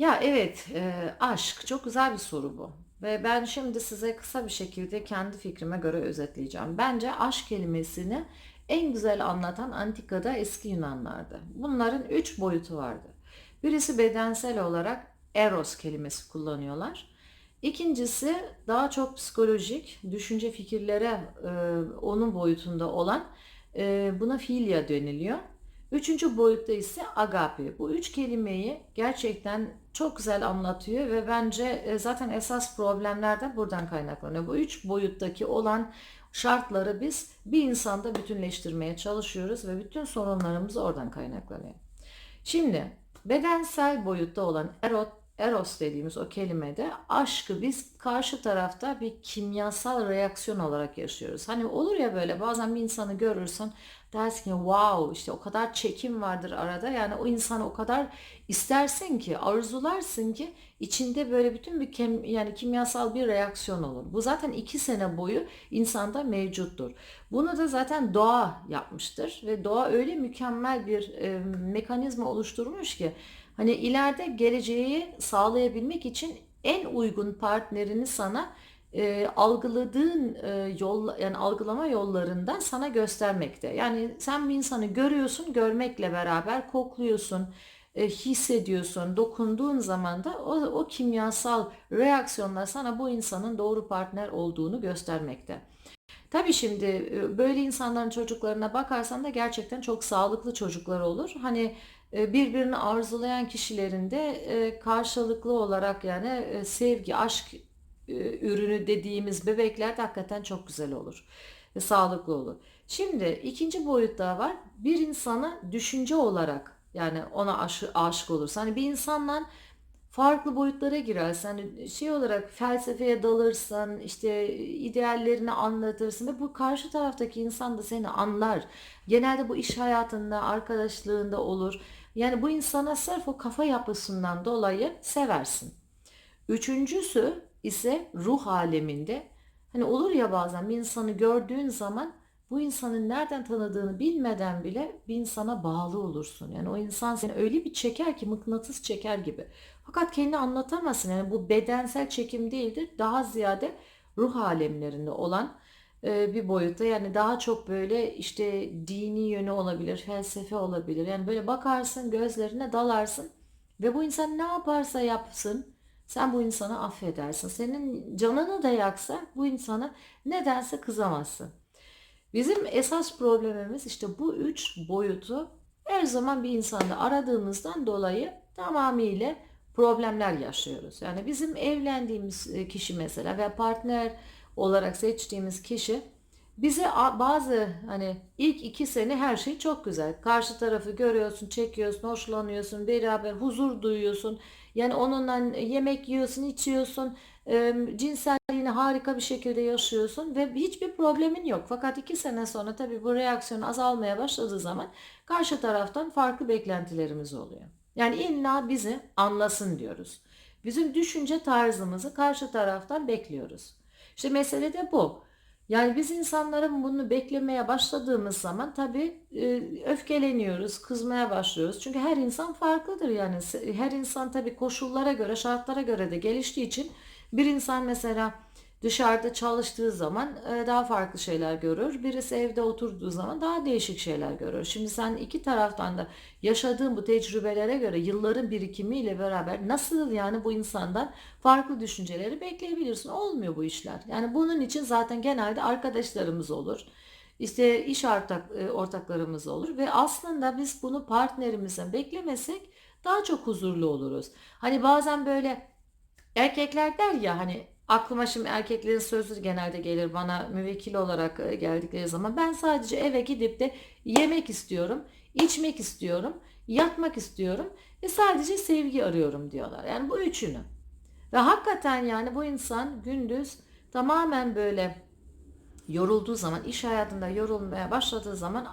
Ya evet, eee, aşk çok güzel bir soru bu. Ve ben şimdi size kısa bir şekilde kendi fikrime göre özetleyeceğim. Bence aşk kelimesini en güzel anlatan antikada eski Yunanlardı. Bunların üç boyutu vardı. Birisi bedensel olarak eros kelimesi kullanıyorlar. İkincisi daha çok psikolojik, düşünce fikirlere e, onun boyutunda olan e, buna filia deniliyor. Üçüncü boyutta ise agape. Bu üç kelimeyi gerçekten çok güzel anlatıyor ve bence e, zaten esas problemler de buradan kaynaklanıyor. Bu üç boyuttaki olan şartları biz bir insanda bütünleştirmeye çalışıyoruz ve bütün sorunlarımız oradan kaynaklanıyor. Şimdi bedensel boyutta olan erot, eros dediğimiz o kelimede aşkı biz karşı tarafta bir kimyasal reaksiyon olarak yaşıyoruz. Hani olur ya böyle bazen bir insanı görürsün dersin ki wow işte o kadar çekim vardır arada yani o insanı o kadar istersin ki arzularsın ki içinde böyle bütün bir kem, yani kimyasal bir reaksiyon olur. Bu zaten iki sene boyu insanda mevcuttur. Bunu da zaten doğa yapmıştır ve doğa öyle mükemmel bir e, mekanizma oluşturmuş ki hani ileride geleceği sağlayabilmek için en uygun partnerini sana e, algıladığın e, yol yani algılama yollarından sana göstermekte. Yani sen bir insanı görüyorsun, görmekle beraber kokluyorsun, e, hissediyorsun, dokunduğun zaman da o, o kimyasal reaksiyonlar sana bu insanın doğru partner olduğunu göstermekte. Tabii şimdi e, böyle insanların çocuklarına bakarsan da gerçekten çok sağlıklı çocuklar olur. Hani birbirini arzulayan kişilerin de e, karşılıklı olarak yani e, sevgi, aşk e, ürünü dediğimiz bebekler de hakikaten çok güzel olur ve sağlıklı olur. Şimdi ikinci boyut daha var. Bir insana düşünce olarak yani ona aşı, aşık olursan hani bir insanla farklı boyutlara girersen hani şey olarak felsefeye dalırsan işte ideallerini anlatırsın ve bu karşı taraftaki insan da seni anlar. Genelde bu iş hayatında, arkadaşlığında olur. Yani bu insana sırf o kafa yapısından dolayı seversin. Üçüncüsü ise ruh aleminde. Hani olur ya bazen bir insanı gördüğün zaman bu insanın nereden tanıdığını bilmeden bile bir insana bağlı olursun. Yani o insan seni öyle bir çeker ki mıknatıs çeker gibi. Fakat kendini anlatamazsın. Yani bu bedensel çekim değildir. Daha ziyade ruh alemlerinde olan bir boyutta. Yani daha çok böyle işte dini yönü olabilir, felsefe olabilir. Yani böyle bakarsın, gözlerine dalarsın ve bu insan ne yaparsa yapsın sen bu insanı affedersin. Senin canını da yaksa bu insana nedense kızamazsın. Bizim esas problemimiz işte bu üç boyutu her zaman bir insanda aradığımızdan dolayı tamamıyla problemler yaşıyoruz. Yani bizim evlendiğimiz e, kişi mesela ve partner olarak seçtiğimiz kişi bize bazı hani ilk iki sene her şey çok güzel. Karşı tarafı görüyorsun, çekiyorsun, hoşlanıyorsun, beraber huzur duyuyorsun. Yani onunla yemek yiyorsun, içiyorsun, cinselliğini harika bir şekilde yaşıyorsun ve hiçbir problemin yok. Fakat iki sene sonra tabii bu reaksiyon azalmaya başladığı zaman karşı taraftan farklı beklentilerimiz oluyor. Yani illa bizi anlasın diyoruz. Bizim düşünce tarzımızı karşı taraftan bekliyoruz. İşte mesele de bu. Yani biz insanların bunu beklemeye başladığımız zaman tabii e, öfkeleniyoruz, kızmaya başlıyoruz. Çünkü her insan farklıdır yani. Her insan tabii koşullara göre, şartlara göre de geliştiği için bir insan mesela Dışarıda çalıştığı zaman e, daha farklı şeyler görür. Birisi evde oturduğu zaman daha değişik şeyler görür. Şimdi sen iki taraftan da yaşadığın bu tecrübelere göre yılların birikimiyle beraber nasıl yani bu insandan farklı düşünceleri bekleyebilirsin. Olmuyor bu işler. Yani bunun için zaten genelde arkadaşlarımız olur. İşte iş ortak, e, ortaklarımız olur ve aslında biz bunu partnerimizden beklemesek daha çok huzurlu oluruz. Hani bazen böyle erkekler der ya hani Aklıma şimdi erkeklerin sözü genelde gelir bana müvekkil olarak e, geldikleri zaman. Ben sadece eve gidip de yemek istiyorum, içmek istiyorum, yatmak istiyorum ve sadece sevgi arıyorum diyorlar. Yani bu üçünü. Ve hakikaten yani bu insan gündüz tamamen böyle yorulduğu zaman, iş hayatında yorulmaya başladığı zaman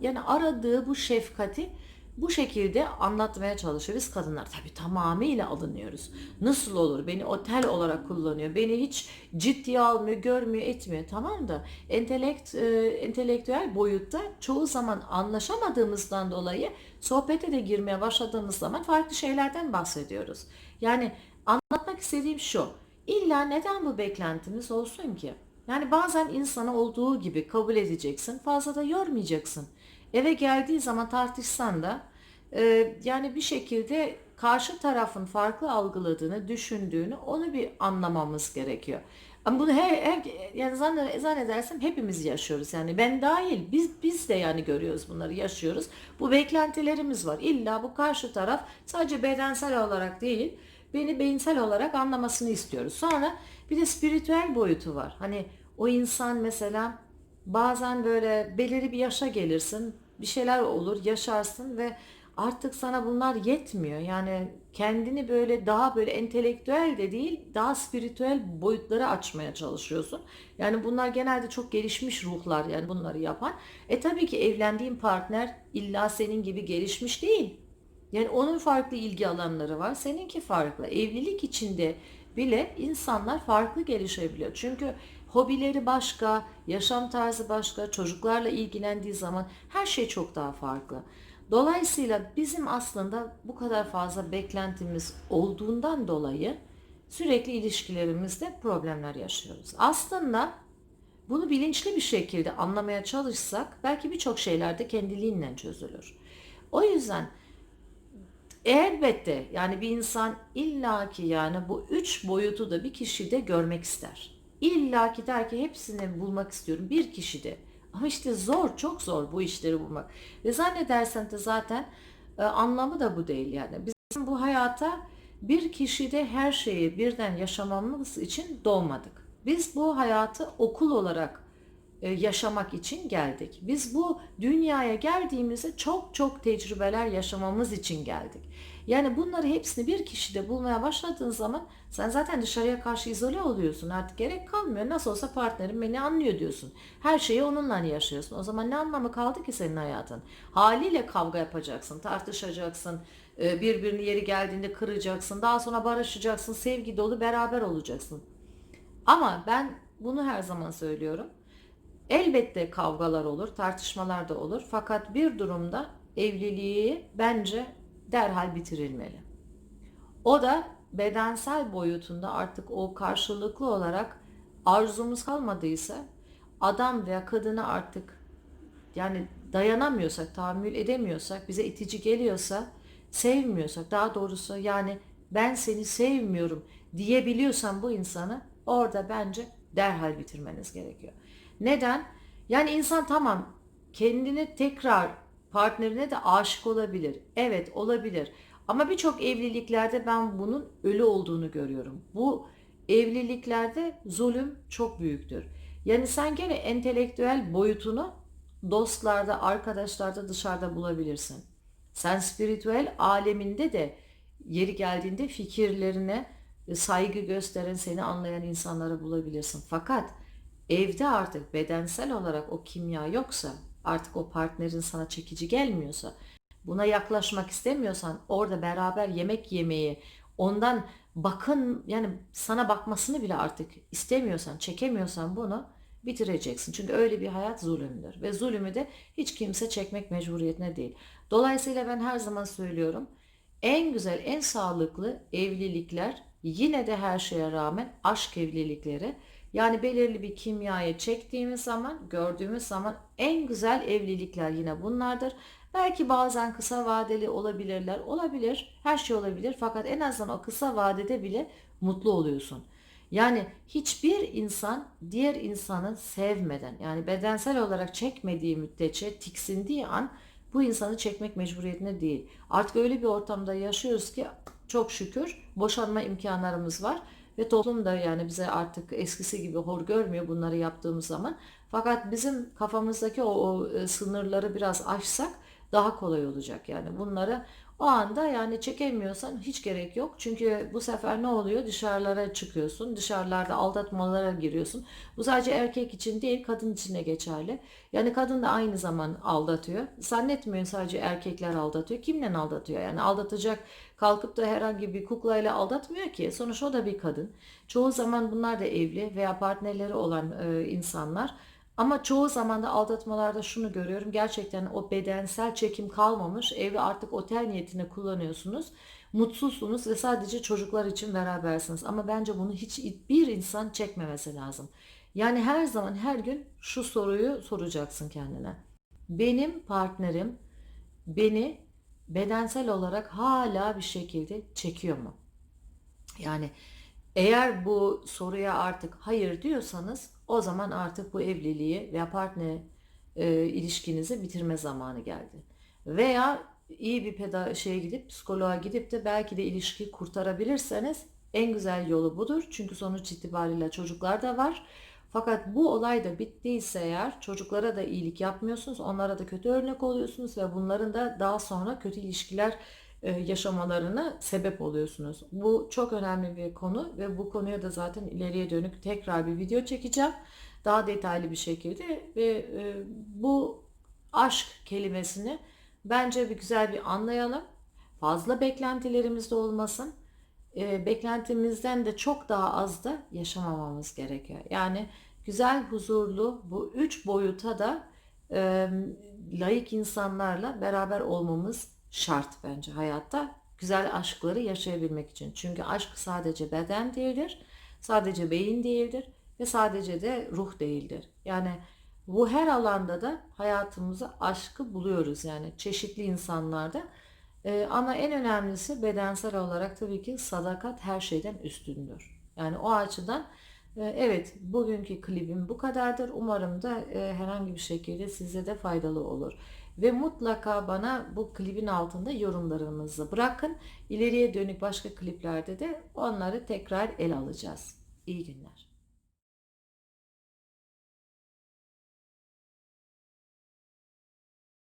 yani aradığı bu şefkati bu şekilde anlatmaya çalışıyor. Biz kadınlar tabii tamamıyla alınıyoruz. Nasıl olur? Beni otel olarak kullanıyor. Beni hiç ciddiye almıyor, görmüyor, etmiyor. Tamam da entelekt, e, entelektüel boyutta çoğu zaman anlaşamadığımızdan dolayı sohbete de girmeye başladığımız zaman farklı şeylerden bahsediyoruz. Yani anlatmak istediğim şu. İlla neden bu beklentimiz olsun ki? Yani bazen insanı olduğu gibi kabul edeceksin. Fazla da yormayacaksın. Eve geldiği zaman tartışsan da e, yani bir şekilde karşı tarafın farklı algıladığını, düşündüğünü onu bir anlamamız gerekiyor. Ama bunu her, her yani zann- zannedersem hepimiz yaşıyoruz. Yani ben dahil biz biz de yani görüyoruz bunları yaşıyoruz. Bu beklentilerimiz var. İlla bu karşı taraf sadece bedensel olarak değil, beni beyinsel olarak anlamasını istiyoruz. Sonra bir de spiritüel boyutu var. Hani o insan mesela bazen böyle belirli bir yaşa gelirsin, bir şeyler olur, yaşarsın ve artık sana bunlar yetmiyor. Yani kendini böyle daha böyle entelektüel de değil, daha spiritüel boyutları açmaya çalışıyorsun. Yani bunlar genelde çok gelişmiş ruhlar yani bunları yapan. E tabii ki evlendiğin partner illa senin gibi gelişmiş değil. Yani onun farklı ilgi alanları var, seninki farklı. Evlilik içinde bile insanlar farklı gelişebiliyor. Çünkü hobileri başka, yaşam tarzı başka, çocuklarla ilgilendiği zaman her şey çok daha farklı. Dolayısıyla bizim aslında bu kadar fazla beklentimiz olduğundan dolayı sürekli ilişkilerimizde problemler yaşıyoruz. Aslında bunu bilinçli bir şekilde anlamaya çalışsak belki birçok şeyler de kendiliğinden çözülür. O yüzden Elbette yani bir insan illaki yani bu üç boyutu da bir kişide görmek ister. İllaki der ki hepsini bulmak istiyorum bir kişide. Ama işte zor, çok zor bu işleri bulmak. Ve zannedersen de zaten e, anlamı da bu değil yani. Bizim bu hayata bir kişide her şeyi birden yaşamamız için doğmadık. Biz bu hayatı okul olarak e, yaşamak için geldik. Biz bu dünyaya geldiğimizde çok çok tecrübeler yaşamamız için geldik. Yani bunları hepsini bir kişide bulmaya başladığın zaman sen zaten dışarıya karşı izole oluyorsun. Artık gerek kalmıyor. Nasıl olsa partnerim beni anlıyor diyorsun. Her şeyi onunla yaşıyorsun. O zaman ne anlamı kaldı ki senin hayatın? Haliyle kavga yapacaksın, tartışacaksın, e, birbirini yeri geldiğinde kıracaksın, daha sonra barışacaksın, sevgi dolu beraber olacaksın. Ama ben bunu her zaman söylüyorum. Elbette kavgalar olur, tartışmalar da olur. Fakat bir durumda evliliği bence derhal bitirilmeli. O da bedensel boyutunda artık o karşılıklı olarak arzumuz kalmadıysa adam veya kadını artık yani dayanamıyorsak, tahammül edemiyorsak, bize itici geliyorsa, sevmiyorsak, daha doğrusu yani ben seni sevmiyorum diyebiliyorsan bu insanı orada bence derhal bitirmeniz gerekiyor. Neden? Yani insan tamam kendini tekrar partnerine de aşık olabilir. Evet olabilir. Ama birçok evliliklerde ben bunun ölü olduğunu görüyorum. Bu evliliklerde zulüm çok büyüktür. Yani sen gene entelektüel boyutunu dostlarda, arkadaşlarda dışarıda bulabilirsin. Sen spiritüel aleminde de yeri geldiğinde fikirlerine saygı gösteren, seni anlayan insanları bulabilirsin. Fakat evde artık bedensel olarak o kimya yoksa, artık o partnerin sana çekici gelmiyorsa, buna yaklaşmak istemiyorsan, orada beraber yemek yemeyi, ondan bakın yani sana bakmasını bile artık istemiyorsan, çekemiyorsan bunu bitireceksin. Çünkü öyle bir hayat zulümdür ve zulümü de hiç kimse çekmek mecburiyetine değil. Dolayısıyla ben her zaman söylüyorum. En güzel, en sağlıklı evlilikler yine de her şeye rağmen aşk evlilikleri. Yani belirli bir kimyaya çektiğimiz zaman, gördüğümüz zaman en güzel evlilikler yine bunlardır. Belki bazen kısa vadeli olabilirler. Olabilir. Her şey olabilir. Fakat en azından o kısa vadede bile mutlu oluyorsun. Yani hiçbir insan diğer insanı sevmeden yani bedensel olarak çekmediği müddetçe tiksindiği an bu insanı çekmek mecburiyetinde değil. Artık öyle bir ortamda yaşıyoruz ki çok şükür boşanma imkanlarımız var ve toplum da yani bize artık eskisi gibi hor görmüyor bunları yaptığımız zaman. Fakat bizim kafamızdaki o, o e, sınırları biraz aşsak daha kolay olacak yani bunları o anda yani çekemiyorsan hiç gerek yok. Çünkü bu sefer ne oluyor? Dışarılara çıkıyorsun. Dışarılarda aldatmalara giriyorsun. Bu sadece erkek için değil, kadın için de geçerli. Yani kadın da aynı zaman aldatıyor. Zannetmiyorum sadece erkekler aldatıyor. Kimle aldatıyor? Yani aldatacak kalkıp da herhangi bir kuklayla aldatmıyor ki. Sonuçta o da bir kadın. Çoğu zaman bunlar da evli veya partnerleri olan e, insanlar. Ama çoğu zaman da aldatmalarda şunu görüyorum. Gerçekten o bedensel çekim kalmamış. Evi artık otel niyetine kullanıyorsunuz. Mutsuzsunuz ve sadece çocuklar için berabersiniz. Ama bence bunu hiç bir insan çekmemesi lazım. Yani her zaman her gün şu soruyu soracaksın kendine. Benim partnerim beni bedensel olarak hala bir şekilde çekiyor mu? Yani eğer bu soruya artık hayır diyorsanız o zaman artık bu evliliği veya partner e, ilişkinizi bitirme zamanı geldi. Veya iyi bir peda şeye gidip psikoloğa gidip de belki de ilişkiyi kurtarabilirseniz en güzel yolu budur. Çünkü sonuç itibariyle çocuklar da var. Fakat bu olay da bittiyse eğer çocuklara da iyilik yapmıyorsunuz, onlara da kötü örnek oluyorsunuz ve bunların da daha sonra kötü ilişkiler yaşamalarına sebep oluyorsunuz. Bu çok önemli bir konu ve bu konuya da zaten ileriye dönük tekrar bir video çekeceğim. Daha detaylı bir şekilde ve e, bu aşk kelimesini bence bir güzel bir anlayalım. Fazla beklentilerimiz de olmasın. E, beklentimizden de çok daha az da yaşamamamız gerekiyor. Yani güzel, huzurlu bu üç boyuta da e, layık insanlarla beraber olmamız şart bence hayatta güzel aşkları yaşayabilmek için. Çünkü aşk sadece beden değildir, sadece beyin değildir ve sadece de ruh değildir. Yani bu her alanda da hayatımızda aşkı buluyoruz yani çeşitli insanlarda. Ee, ama en önemlisi bedensel olarak tabii ki sadakat her şeyden üstündür. Yani o açıdan e, evet bugünkü klibim bu kadardır. Umarım da e, herhangi bir şekilde size de faydalı olur. Ve mutlaka bana bu klibin altında yorumlarınızı bırakın. İleriye dönük başka kliplerde de onları tekrar ele alacağız. İyi günler.